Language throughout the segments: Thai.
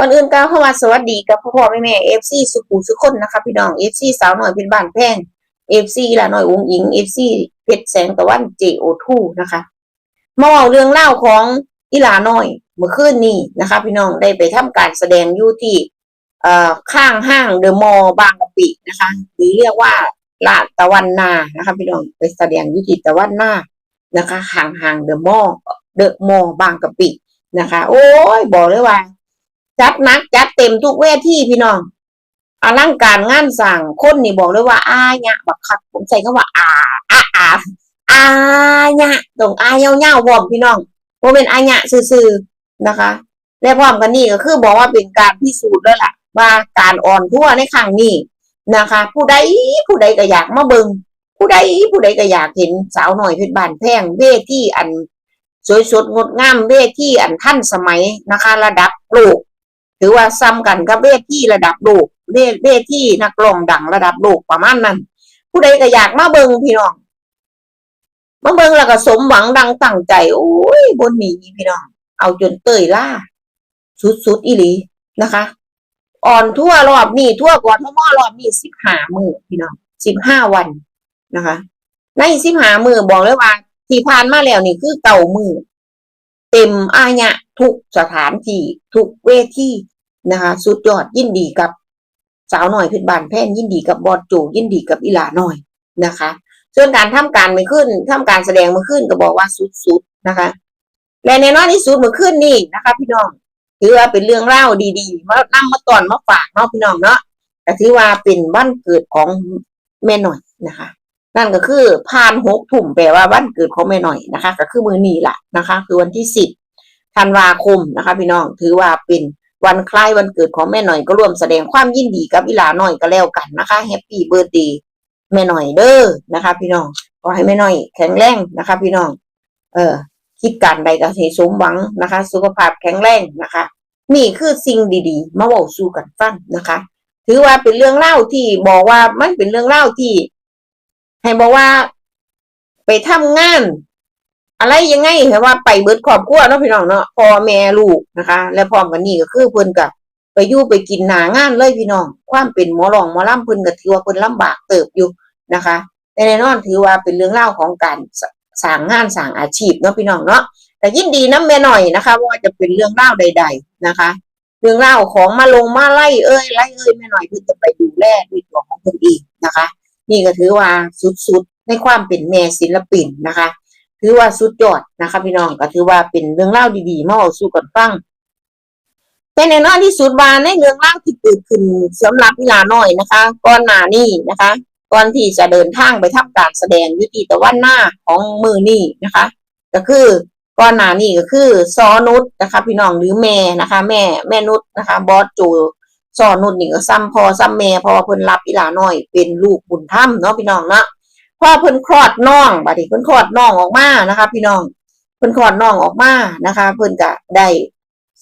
ก่อนอื่นก็เข้ามาสวัสดีกับพ่อพ่อแม่แม่เอฟซีสุขุสุขคนนะคะพี่น้องเอฟซีสาวหน่อยเป็นบ้านแพงเอฟซีละหน่อยองหญิงเอฟซีเพชรแสงตะวันเจโอทูนะคะมาเอาเรื่องเล่าของอีหลาน้อยเมื่อคืนนี้นะคะ พี่น้องได้ไปทำการแสดงอยู่ที่เอ่อข้างห้างเดอะมอลล์บางกะปินะคะหรือเรียกว่าลาดตะวันนานะคะ พี่น้องไปแสดงอยู่ที่ตะวันนานะคะห่างห่างเดอะมอลล์เดอะมอลล์บางกะปินะคะ โอ้ยบอกเลยว่า จัดนักจัดเต็มทุกเวทีพี่น้องอลังการงานสั่งคนนี่บอกเลยว่าอาญะบักคักผมใช้คำว่าอาอาอาอาญะตรงอาเย้าเย้าวอมพี่น้องว่าเป็นอาญะซื่อๆนะคะ และพร้อมกันนี่ก็คือบอกว่าเป็นการพิสูจน์แล้วล่ะ ว่าการอ่อนทั่วในครั้งนี้นะคะ ผู้ใดผู้ใดก็อยากมาเบิงผู้ใดผู้ใดก็อยากเห็นสาวหน่อยเพชรบานแพงเวทีอันสวยสดงดงามเวทีอันท่านสมัยนะคะ ระดับโลก ถือว่าซ้ำกันกับเวทีระดับโลกเวเวทีนักร้องดังระดับโลกประมาณนั้น ผู้ใดก็อยากมาเบิงพี่น้องมาเบิงแล้วก็สมหวังดังตั้งใจ โอ้ยบนนี้พี่น้อง เอาจนเตยล่า สุดๆอีหลีนะคะ อ่อนทั่วรอบนี้ทั่วก่อนทั่วรอบนี้สิบห้ามือพี่น้องสิบห้าวันนะคะ ในสิบห้ามือบอกเลยว่า ที่ผ่านมาแล้วนี่คือเก่ามือเต็มอาญะทุกสถานที่ทุกเวที นะคะสุดยอดยินดีกับสาวหน่อยพชรบานแพนยินดีกับบอดโจยินดีกับอีหลาหน่อยนะคะส่วนการทำการมือขึ้นทำการแสดงมือขึ้นก็บอกว่าสุดๆนะคะ และในน้อยที่สุดมือขึ้นนี่นะคะ พี่น้องถือว่าเป็นเรื่องเล่าดีๆมานำมาตอนมาฝากเนาะพี่น้องเนาะแต่ถือว่าเป็นวันเกิดของแม่หน่อยนะคะ นั่นก็คือผ่านหกถุ่มแปลว่าวันเกิดของแม่หน่อยนะคะ ก็คือมือนีแหละนะคะ คือวันที่สิบธันวาคมนะคะ พี่น้องถือว่าเป็น วันคล้ายวันเกิดของแม่หน่อยก็ร่วมแสดงความยินดีกับอีหลาหน่อยก็แล้วกันนะคะแฮปปี้เบิร์ดดีแม่หน่อยเด้อนะคะ พี่น้องขอให้แม่หน่อย แข็งแรงนะคะ พี่น้อง เออ คิดการใดก็ให้สมหวังนะคะ สุขภาพแข็งแรงนะคะนี่คือสิ่งดีๆ มาบอกสู่กันฟังนะคะ ถือว่าเป็นเรื่องเล่าที่บอกว่ามันเป็นเรื่องเล่าที่ ให้บอกว่า ไปทำงาน อะไรยังไงเหรอว่าไปเบิดครอบครัวเนาะพี่น้องเนาะพ่อแม่ลูกนะคะ และพร้อมกันนี่ก็คือเพิ่นกับไปยู่ไปกินหนางานเลยพี่น้อง ความเป็นหมอรองหมอล่ำเพิ่นก็ถือว่าเพิ่นลำบากเติบอยู่นะคะแต่แน่นอนถือว่าเป็นเรื่องเล่าของการสสร้างงานสร้างอาชีพเนาะพี่น้องเนาะแต่ยินดีน้ำแม่หน่อยนะคะว่าจะเป็นเรื่องเล่าใด ๆนะคะ เรื่องเล่าของมาลงมาไล่เอ้ยไล่เอ้ยแม่หน่อยเพิ่นจะไปดูแลด้วยตัวของเพิ่นเองนะคะ นี่ก็ถือว่าสุดๆในความเป็นแม่ศิลปินนะคะ ถือว่าสุดยอดนะคะพี่น้องก็ถือว่าเป็นเรื่องเล่าดีๆมาเอาสู่กันฟังแต่แน่นอนที่สุดว่าในเรื่องเล่าที่เกิดขึ้นสำหรับเวลาน้อยนะคะก่อนหน้านี้นะคะ ก่อนที่จะเดินทางไปทำการแสดงยุติตะวันหน้าของมือนี่นะคะ ก็คือก่อนหน้านี้ก็คือซอนุชนะคะ พี่น้องหรือแม่นะคะ แม่แม่นุชนะคะ บอสโจซอนุชนี่ก็ซ้ำพอซ้ำแม่เพราะว่าเพิ่นรับอีหลาน้อย เป็นลูกบุญธรรมเนาะพี่น้องเนาะ พอเพิ่นคลอดน้องบัดนี้เพิ่นคลอดน้องออกมานะคะ พี่น้องเพิ่นคลอดน้องออกมานะคะ เพิ่นก็ได้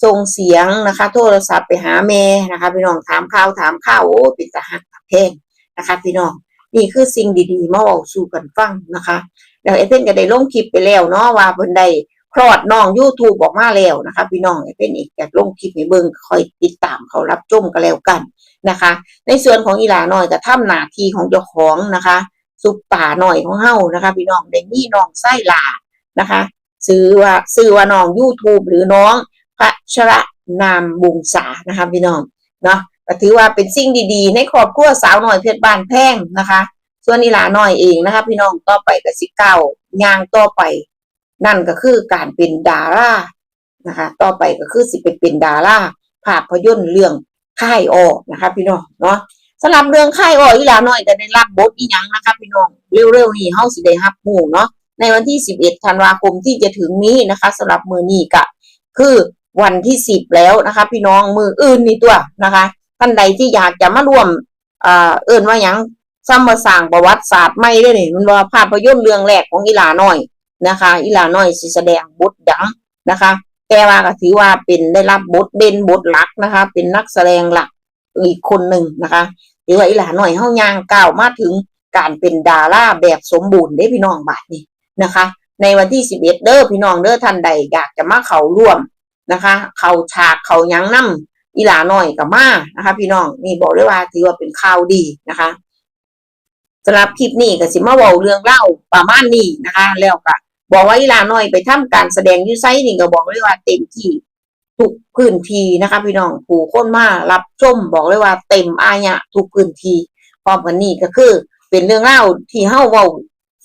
ส่งเสียงนะคะ โทรศัพท์ไปหาแม่นะคะ พี่น้องถามข่าวถามข่าวโอ้เป็นตาหักตาแพงนะคะ พี่น้องนี่คือสิ่งดีๆมาเว้าสู่กันฟังนะคะแล้วไอ้เพิ่นก็ได้ลงคลิปไปแล้วเนาะว่าเพิ่นได้คลอดน้อง YouTube ออกมาแล้วนะคะ พี่น้องไอ้เพิ่นอีกอยากลงคลิปให้เบิ่งคอยติดตามเขารับชมกันแล้วกันนะคะ ในส่วนของอีหลาน้อยก็ทำหน้าที่ของเจ้าของนะคะ ซุปตาหน่อยของเฮานะคะ พี่น้องได้มีน้องไส้ลานะคะซื้อว่าซื้อว่าน้อง YouTube หรือน้องพัชระนามบุงษานะคะพี่น้องเนาะก็ถือว่าเป็นสิ่งดีๆ ในครอบครัวสาวหน่อยเพชรบ้านแพงนะคะ ส่วนอีหลาน้อยเองนะคะ พี่น้องต่อไปก็สิเก้าย่างต่อไป นั่นก็คือการเป็นดารานะคะ ต่อไปก็คือสิเป็นเป็นดาราภาพยนตร์เรื่องค่ายออกนะคะ พี่น้องเนาะ สำหรับเรื่องค่ายอ้อยอีหลาน้อยก็ได้รับบทอีหยังนะคะพี่น้องเร็วๆนี้เฮาสิได้รับรู้เนาะในวันที่ 11ธันวาคมที่จะถึงนี้นะคะสำหรับมือนี้ก็คือวันที่ 10 แล้วนะคะ พี่น้องมืออื่นนี่ตัวนะคะ ท่านใดที่อยากจะมาร่วมเอ่าเอิ้นว่าหยังซ้ำมาสร้างประวัติศาสตร์ใหม่ได้นี่มันว่าภาพยนตร์เรื่องแรกของอีหลาน้อยนะคะอีหลาน้อยสิแสดงบทหยังนะคะ แต่ว่าก็ถือว่าเป็นได้รับบทเด่นบทหลักนะคะ เป็นนักแสดงหลัก อีกคนหนึ่งนะคะหรือว่าอีหลาหน่อยเฮายางก้าวมาถึงการเป็นดาราแบบสมบูรณ์ได้พี่น้องบาทนี้นะคะ ในวันที่11เอ็ด้อพี่น้องเด้อท่านใดอยากจะมาเขาร่วมนะคะ เข้าฉากเข้ายังนํอีหลาหน้อยกับมานะคะ พี่น้องนี่บอกเลยว่าถือว่าเป็นข่าวดีนะคะสำหรับคลิปนี้ก็สิมาเว้าเรื่องเล่าประมาณนี้นะคะ แล้วก็บอกว่าอีหลาหน้อยไปทำการแสดงอยูไซนี่ก็บอกเลยว่าเต็มที่ ทุกพื้นที่นะคะพี่น้องผู้คนมารับชมบอกเลยว่าเต็มอายะทุกพื้นที่พร้อมกันนี่ก็คือ เป็นเรื่องเล่าที่เฮาเว้า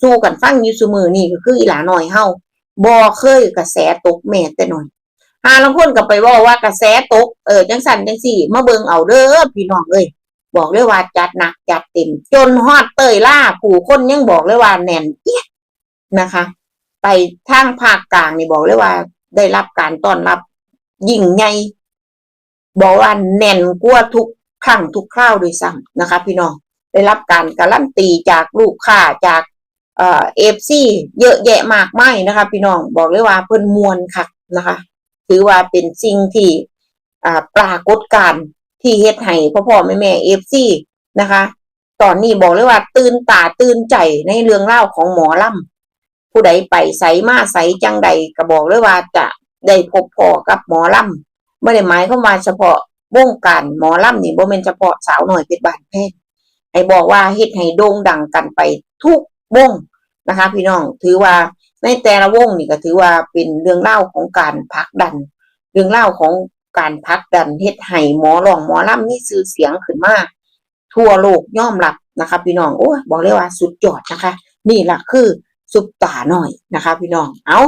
สู้กันฟังอยู่ซุมือนี่ก็คืออีหลาหน้อยเฮาบ่เคยกระแสตกแม่แต่น้อยหาลางคนก็ไปว่าว่ากระแสตกเออจังสันจังสี่มาเบิงเอาเด้อพี่น้องเอ้ยบอกเลยว่าจัดหนักจัดเต็ม จนฮอดเตยล่าผู้คนยังบอกเลยว่าแน่นเอียนะคะ ไปทางภาคกลางนี่บอกเลยว่าได้รับการต้อนรับ ยิ่งใหญ่บอกว่าแน่นกว่าทุกครั้งทุกคราวโดวยซ้ำนะคะ พี่น้องได้รับการการันตีจากลูกค้าจากเอ่อฟซีเยอะแยะมากมายนะคะ พี่น้องบอกเลยว่าเพิ่นมวนคักนะคะ ถือว่าเป็นสิ่งที่อ่าปรากฏการที่เฮ็ดให้พ่อพ่อแม่แม่เอฟซีนะคะ ตอนนี้บอกเลยว่าตื่นตาตื่นใจในเรื่องเล่าของหมอลำผู้ใดไปใสมาใสจังใดก็บอกเลยว่าจะ ได้พบพ่อกับหมอลำไม่ได้หมายเข้ามาเฉพาะวงการหมอลำนี่บ่แม่นเฉพาะสาวหน่อยเป็นบานแพทย์ให้บอกว่าเฮ็ดให้โด่งดังกันไปทุกวงนะคะ พี่น้องถือว่าในแต่ละวงนี่ก็ถือว่าเป็นเรื่องเล่าของการผลักดัน เรื่องเล่าของการผลักดันเฮ็ดให้หมอรองหมอลำมีชื่อเสียงขึ้นมาทั่วโลกย่อมรับนะคะ พี่น้องโอ้บอกเลยว่าสุดยอดนะคะ นี่แหละคือซุปตาหน่อยนะคะ พี่น้องเอา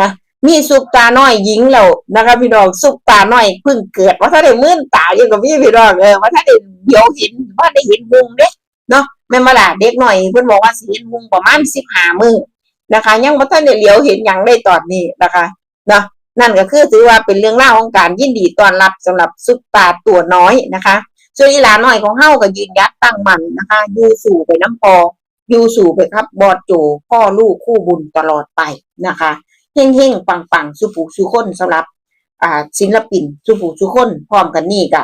นะ มีซุปตาน้อยหญิงแล้วนะคะพี่น้องซุปตาน้อยเพิ่งเกิดว่าถ้าได้มื่นตาอยู่กับพี่พี่น้องเออว่าถ้าได้เดี๋ยวเห็นว่าได้เห็นมุงเด้เนาะแม่มาล่ะเด็กหน่อยเพิ่นบอกว่าสิเห็นมุงประมาณสิบห้ามือนะคะ ยังบ่ทันได้เลียวเห็นอย่างได้ตอนนี้นะคะเนาะนั่นก็คือถือว่าเป็นเรื่องเล่าของการยินดีต้อนรับสำหรับซุปตาตัวน้อยนะคะส่วนอีหลาน้อยของเฮาก็ยืนยัดตั้งมั่นนะคะอยู่สู่ไปน้ำพออยู่สู่ไปครับบอดโจพ่อลูกคู่บุญตลอดไปนะคะ เฮงๆปังๆสุผูสุคนสำหรับ อ่าศิลปินสุผูสุคนพร้อมกันนี่ก็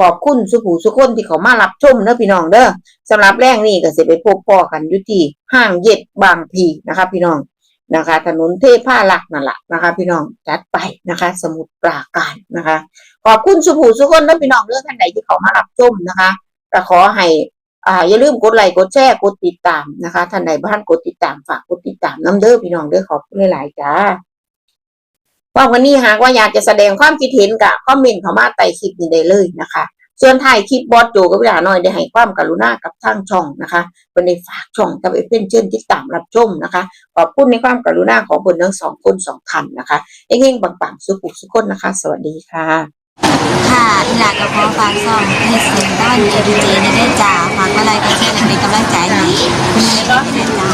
ขอบคุณสุผูสุคนที่เขามารับชมเด้อพี่น้องเด้อสำหรับแรกนี่ก็เสิไปพบพ่อกันยู่ที่ห้างเย็ดบางพีนะคะพี่น้องนะคะ ถนนเทพผ้าหลักนั่นแหละนะคะ พี่น้องจัดไปนะคะ สมุทรปราการนะคะ ขอบคุณสุภูสุคนและพี่น้องเรื่องท่านใดที่เขามารับชมนะคะก็ขอให้ อ่าอย่าลืมกดไลค์กดแชร์กดติดตามนะคะท่านใดบ้านกดติดตามฝากกดติดตามน้ำเด้อพี่น้องเด้อขอบคุณหลายๆจ้าว่าวันนี้หากว่าอยากจะแสดงความคิดเห็นกับคอมเมนต์เข้ามาใต้คลิปนี้ได้เลยนะคะ ส่วนถ่ายคลิปบอสโจกับพี่หลาน้อยได้ให้ความกรุณากับทางช่องนะคะเป็นได้ฝากช่องกับเอฟเฟนเช่นติดตามรับชมนะคะขอบคุณในความกรุณาของบนทั้งสองคนสองท่านนะคะเอ้งๆปังๆสุขุสุขคนนะคะ สวัสดีค่ะ ค่ะอีหละกระเพาะฝากซ่องให้เซนต้อนเอดีเจในได้จ่าฝากอะไรก็แค่เป็นกำลังใจนี้คุณแม่ก็ได้จ่า